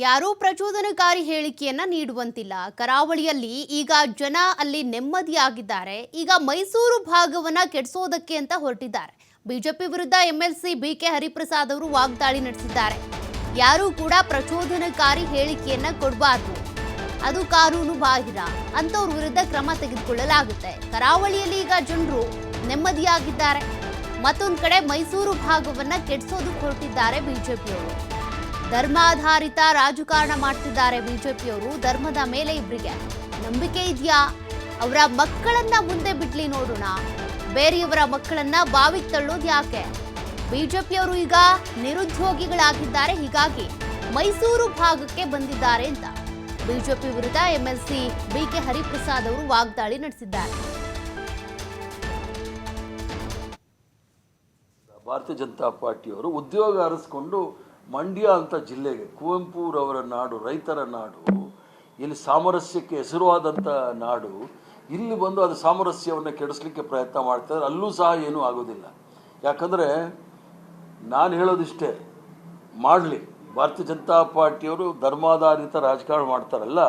ಯಾರೂ ಪ್ರಚೋದನಕಾರಿ ಹೇಳಿಕೆಯನ್ನ ನೀಡುವಂತಿಲ್ಲ. ಕರಾವಳಿಯಲ್ಲಿ ಈಗ ಜನ ಅಲ್ಲಿ ನೆಮ್ಮದಿಯಾಗಿದ್ದಾರೆ. ಈಗ ಮೈಸೂರು ಭಾಗವನ್ನ ಕೆಡಿಸೋದಕ್ಕೆ ಅಂತ ಹೊರಟಿದ್ದಾರೆ. ಬಿಜೆಪಿ ವಿರುದ್ಧ ಎಂಎಲ್ಸಿ ಬಿಕೆ ಹರಿಪ್ರಸಾದ್ ಅವರು ವಾಗ್ದಾಳಿ ನಡೆಸಿದ್ದಾರೆ. ಯಾರೂ ಕೂಡ ಪ್ರಚೋದನಕಾರಿ ಹೇಳಿಕೆಯನ್ನ ಕೊಡಬಾರ್ದು. ಅದು ಕಾನೂನು ಬಾಹಿರ. ಅಂತವ್ರ ವಿರುದ್ಧ ಕ್ರಮ ತೆಗೆದುಕೊಳ್ಳಲಾಗುತ್ತೆ. ಕರಾವಳಿಯಲ್ಲಿ ಈಗ ಜನರು ನೆಮ್ಮದಿಯಾಗಿದ್ದಾರೆ. ಮತ್ತೊಂದು ಕಡೆ ಮೈಸೂರು ಭಾಗವನ್ನ ಕೆಡಿಸೋದಕ್ಕೆ ಹೊರಟಿದ್ದಾರೆ ಬಿಜೆಪಿಯವರು. ಧರ್ಮಾಧಾರಿತ ರಾಜಕಾರಣ ಮಾಡ್ತಿದ್ದಾರೆ ಬಿಜೆಪಿಯವರು, ಧರ್ಮದ ಮೇಲೆ ಇಬ್ಬರಿಗೆ ನಂಬಿಕೆ ಇದೆಯಾ? ಅವರ ಮಕ್ಕಳನ್ನ ಮುಂದೆ ಬಿಡ್ಲಿ ನೋಡೋಣ. ಬೇರೆಯವರ ಮಕ್ಕಳನ್ನ ಬಾವಿಗೆ ತಳ್ಳೋದು ಯಾಕೆ? ಬಿಜೆಪಿಯವರು ಈಗ ನಿರುದ್ಯೋಗಿಗಳಾಗಿದ್ದಾರೆ, ಹೀಗಾಗಿ ಮೈಸೂರು ಭಾಗಕ್ಕೆ ಬಂದಿದ್ದಾರೆ ಅಂತ. ಬಿಜೆಪಿ ವಿರುದ್ಧ ಎಂಎಲ್ಸಿ ಬಿಕೆ ಹರಿಪ್ರಸಾದ್ ಅವರು ವಾಗ್ದಾಳಿ ನಡೆಸಿದ್ದಾರೆ. ಭಾರತೀಯ ಜನತಾ ಪಾರ್ಟಿಯವರು ಉದ್ಯೋಗ ಅರಸ್ಕೊಂಡು ಮಂಡ್ಯ ಅಂತ ಜಿಲ್ಲೆಗೆ, ಕುವೆಂಪುರವರ ನಾಡು, ರೈತರ ನಾಡು, ಇಲ್ಲಿ ಸಾಮರಸ್ಯಕ್ಕೆ ಹೆಸರುವಾದಂಥ ನಾಡು, ಇಲ್ಲಿ ಬಂದು ಅದು ಸಾಮರಸ್ಯವನ್ನು ಕೆಡಿಸ್ಲಿಕ್ಕೆ ಪ್ರಯತ್ನ ಮಾಡ್ತಾರೆ. ಅಲ್ಲೂ ಸಹ ಏನೂ ಆಗೋದಿಲ್ಲ. ಯಾಕಂದರೆ ನಾನು ಹೇಳೋದಿಷ್ಟೇ, ಮಾಡಲಿ. ಭಾರತೀಯ ಜನತಾ ಪಾರ್ಟಿಯವರು ಧರ್ಮಾಧಾರಿತ ರಾಜಕಾರಣ ಮಾಡ್ತಾರಲ್ಲ,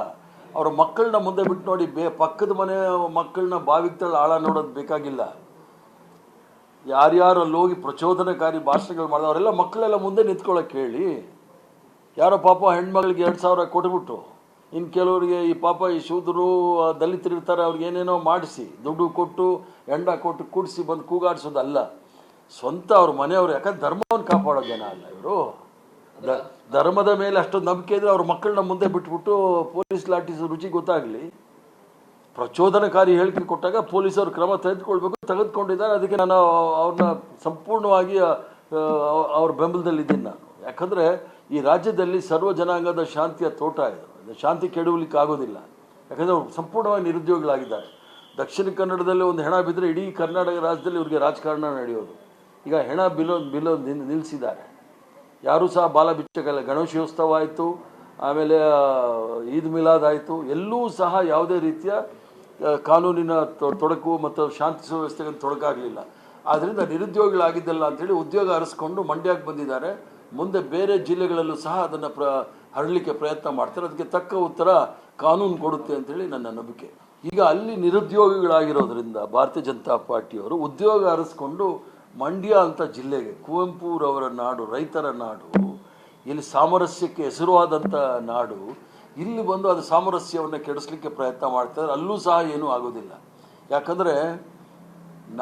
ಅವರ ಮಕ್ಕಳನ್ನ ಮುಂದೆ ಬಿಟ್ಟು ನೋಡಿ, ಬೇ ಪಕ್ಕದ ಮನೆ ಮಕ್ಕಳನ್ನ ಬಾವಿಗೆ ತಳ್ಳಿ ಆಳ ನೋಡೋದು ಬೇಕಾಗಿಲ್ಲ. ಯಾರ್ಯಾರು ಅಲ್ಲಿ ಹೋಗಿ ಪ್ರಚೋದನಕಾರಿ ಭಾಷಣಗಳು ಮಾಡಿದ ಅವರೆಲ್ಲ ಮಕ್ಕಳೆಲ್ಲ ಮುಂದೆ ನಿಂತ್ಕೊಳ್ಳೋಕೆ ಹೇಳಿ ಯಾರೋ ಪಾಪ ಹೆಣ್ಮಗಳಿಗೆ ಎರಡು ಸಾವಿರ ಕೊಟ್ಬಿಟ್ಟು ಇನ್ನು ಕೆಲವರಿಗೆ ಈ ಪಾಪ ಈ ಶೂದ್ರರು ದಲಿತರಿರ್ತಾರೆ ಅವ್ರಿಗೆ ಏನೇನೋ ಮಾಡಿಸಿ, ದುಡ್ಡು ಕೊಟ್ಟು ಎಂಡ ಕೊಟ್ಟು ಕೂಡಿಸಿ ಬಂದು ಕೂಗಾಡಿಸೋದಲ್ಲ ಸ್ವಂತ ಅವ್ರ ಮನೆಯವರು, ಯಾಕಂದ್ರೆ ಧರ್ಮವನ್ನು ಕಾಪಾಡೋ ಜನ ಅಲ್ಲ ಇವರು. ಧರ್ಮದ ಮೇಲೆ ಅಷ್ಟೊಂದು ನಂಬಿಕೆ ಇದ್ರೆ ಅವ್ರ ಮಕ್ಕಳನ್ನ ಮುಂದೆ ಬಿಟ್ಬಿಟ್ಟು ಪೊಲೀಸ್ ಲಾಟಿಸ್ ರುಚಿ ಗೊತ್ತಾಗಲಿ. ಪ್ರಚೋದನಕಾರಿ ಹೇಳಿಕೆ ಕೊಟ್ಟಾಗ ಪೊಲೀಸರು ಕ್ರಮ ತೆಗೆದುಕೊಳ್ಬೇಕು, ತೆಗೆದುಕೊಂಡಿದ್ದಾರೆ. ಅದಕ್ಕೆ ನಾನು ಅವ್ರನ್ನ ಸಂಪೂರ್ಣವಾಗಿ ಅವ್ರ ಬೆಂಬಲದಲ್ಲಿದ್ದೀನಿ ನಾನು. ಯಾಕಂದರೆ ಈ ರಾಜ್ಯದಲ್ಲಿ ಸರ್ವ ಜನಾಂಗದ ಶಾಂತಿಯ ತೋಟ ಇದು. ಶಾಂತಿ ಕೆಡವಲಿಕ್ಕೆ ಆಗೋದಿಲ್ಲ. ಯಾಕಂದರೆ ಅವ್ರು ಸಂಪೂರ್ಣವಾಗಿ ನಿರುದ್ಯೋಗಿಗಳಾಗಿದ್ದಾರೆ. ದಕ್ಷಿಣ ಕನ್ನಡದಲ್ಲಿ ಒಂದು ಹೆಣ ಬಿದ್ದರೆ ಇಡೀ ಕರ್ನಾಟಕ ರಾಜ್ಯದಲ್ಲಿ ಇವರಿಗೆ ರಾಜಕಾರಣ ನಡೆಯೋದು. ಈಗ ಹೆಣ ಬಿಲೋ ಬಿಲೋ ನಿಲ್- ನಿಲ್ಲಿಸಿದ್ದಾರೆ ಯಾರೂ ಸಹ ಬಾಲ ಬಿಚ್ಚಕ್ಕಲ್ಲ ಗಣೇಶೋತ್ಸವ ಆಯಿತು. ಆಮೇಲೆ ಈದ್ ಮಿಲಾದ್ ಆಯಿತು. ಎಲ್ಲೂ ಸಹ ಯಾವುದೇ ರೀತಿಯ ಕಾನೂನಿನ ತೊಡಕು ಮತ್ತು ಶಾಂತಿ ಸುವ್ಯವಸ್ಥೆಗೆ ತೊಡಕಾಗಲಿಲ್ಲ. ಆದ್ದರಿಂದ ನಿರುದ್ಯೋಗಿಗಳಾಗಿದ್ದಲ್ಲ ಅಂಥೇಳಿ ಉದ್ಯೋಗ ಅರಸ್ಕೊಂಡು ಮಂಡ್ಯಕ್ಕೆ ಬಂದಿದ್ದಾರೆ. ಮುಂದೆ ಬೇರೆ ಜಿಲ್ಲೆಗಳಲ್ಲೂ ಸಹ ಅದನ್ನು ಪ್ರ, ಹರಡಲಿಕ್ಕೆ ಪ್ರಯತ್ನ ಮಾಡ್ತಾರೆ. ಅದಕ್ಕೆ ತಕ್ಕ ಉತ್ತರ ಕಾನೂನು ಕೊಡುತ್ತೆ ಅಂತೇಳಿ ನನ್ನ ನಂಬಿಕೆ. ಈಗ ಅಲ್ಲಿ ನಿರುದ್ಯೋಗಿಗಳಾಗಿರೋದ್ರಿಂದ ಭಾರತೀಯ ಜನತಾ ಪಾರ್ಟಿಯವರು ಉದ್ಯೋಗ ಅರಸ್ಕೊಂಡು ಮಂಡ್ಯ ಅಂತ ಜಿಲ್ಲೆಗೆ, ಕುವೆಂಪುರವರ ನಾಡು, ರೈತರ ನಾಡು ಇಲ್ಲಿ ಸಾಮರಸ್ಯಕ್ಕೆ ಹೆಸರುವಾದಂಥ ನಾಡು, ಇಲ್ಲಿ ಬಂದು ಅದು ಸಾಮರಸ್ಯವನ್ನು ಕೆಡಿಸ್ಲಿಕ್ಕೆ ಪ್ರಯತ್ನ ಮಾಡ್ತಾರೆ ಅಲ್ಲೂ ಸಹ ಏನೂ ಆಗೋದಿಲ್ಲ. ಯಾಕಂದರೆ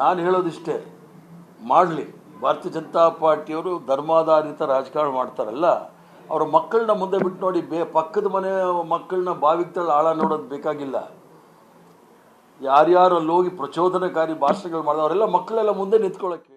ನಾನು ಹೇಳೋದಿಷ್ಟೇ, ಮಾಡಲಿ. ಭಾರತೀಯ ಜನತಾ ಪಾರ್ಟಿಯವರು ಧರ್ಮಾಧಾರಿತ ರಾಜಕಾರಣ ಮಾಡ್ತಾರಲ್ಲ, ಅವರ ಮಕ್ಕಳನ್ನ ಮುಂದೆ ಬಿಟ್ಟು ನೋಡಿ ಬೇ, ಪಕ್ಕದ ಮನೆ ಮಕ್ಕಳನ್ನ ಬಾವಿಗೆ ಆಳ ನೋಡೋದು ಬೇಕಾಗಿಲ್ಲ. ಯಾರ್ಯಾರು ಅಲ್ಲಿ ಹೋಗಿ ಪ್ರಚೋದನಕಾರಿ ಭಾಷಣಗಳು ಮಾಡಿದವರೆಲ್ಲ ಮಕ್ಕಳೆಲ್ಲ ಮುಂದೆ ನಿಂತ್ಕೊಳ್ಳೋಕೆ